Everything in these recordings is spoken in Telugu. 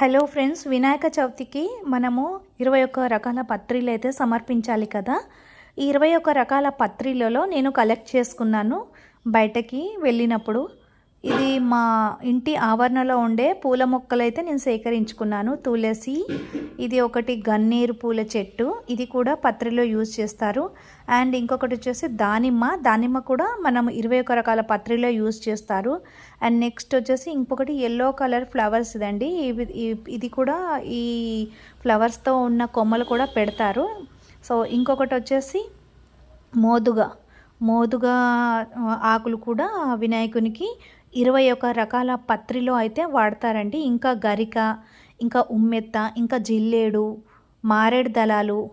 హలో ఫ్రెండ్స్ వినాయక చవితికి మనము ఇరవై ఒక్క రకాల పత్రిలు అయితే సమర్పించాలి కదా. ఈ ఇరవై ఒక్క రకాల పత్రిలలో నేను కలెక్ట్ చేసుకున్నాను. బయటకి వెళ్ళినప్పుడు ఇది మా ఇంటి ఆవరణలో ఉండే పూల మొక్కలు అయితే నేను సేకరించుకున్నాను. తులసి ఇది ఒకటి గన్నేరు పూల చెట్టు. ఇది కూడా పత్రిలో యూజ్ చేస్తారు. అండ్ ఇంకొకటి వచ్చేసి దానిమ్మ. దానిమ్మ కూడా మనం ఇరవై ఒక రకాల పత్రిలో యూజ్ చేస్తారు. అండ్ నెక్స్ట్ వచ్చేసి ఇంకొకటి ఎల్లో కలర్ ఫ్లవర్స్ ఇదండి. ఇది కూడా ఈ ఫ్లవర్స్తో ఉన్న కొమ్మలు కూడా పెడతారు. సో ఇంకొకటి వచ్చేసి మోదుగా. మోదుగా ఆకులు కూడా వినాయకునికి ఇరవై ఒక రకాల పత్రిలో అయితే వాడతారండి. ఇంకా గరిక ఇంకా ఉమ్మెత్త ఇంకా జిల్లేడు మారేడు దళాలు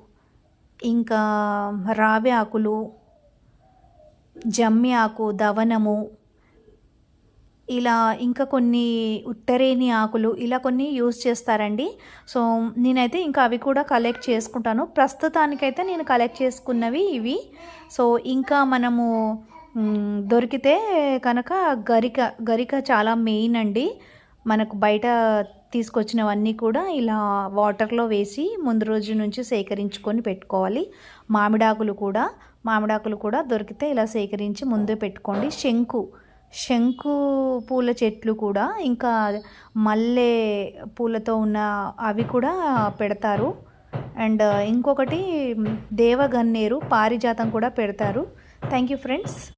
ఇంకా రావి ఆకులు జమ్మి ఆకు దవనము ఇలా ఇంకా కొన్ని ఉత్తరేని ఆకులు ఇలా కొన్ని యూజ్ చేస్తారండి. సో నేనైతే ఇంకా అవి కూడా కలెక్ట్ చేసుకుంటాను. ప్రస్తుతానికైతే నేను కలెక్ట్ చేసుకున్నవి ఇవి. సో ఇంకా మనము దొరికితే కనుక గరిక గరిక చాలా మెయిన్ అండి. మనకు బయట తీసుకొచ్చినవన్నీ కూడా ఇలా వాటర్లో వేసి ముందు రోజు నుంచి సేకరించుకొని పెట్టుకోవాలి. మామిడాకులు కూడా మామిడాకులు కూడా దొరికితే ఇలా సేకరించి ముందే పెట్టుకోండి. శంకు శంకు పూల చెట్లు కూడా ఇంకా మల్లె పూలతో ఉన్న అవి కూడా పెడతారు. అండ్ ఇంకొకటి దేవగన్నేరు పారిజాతం కూడా పెడతారు. Thank you friends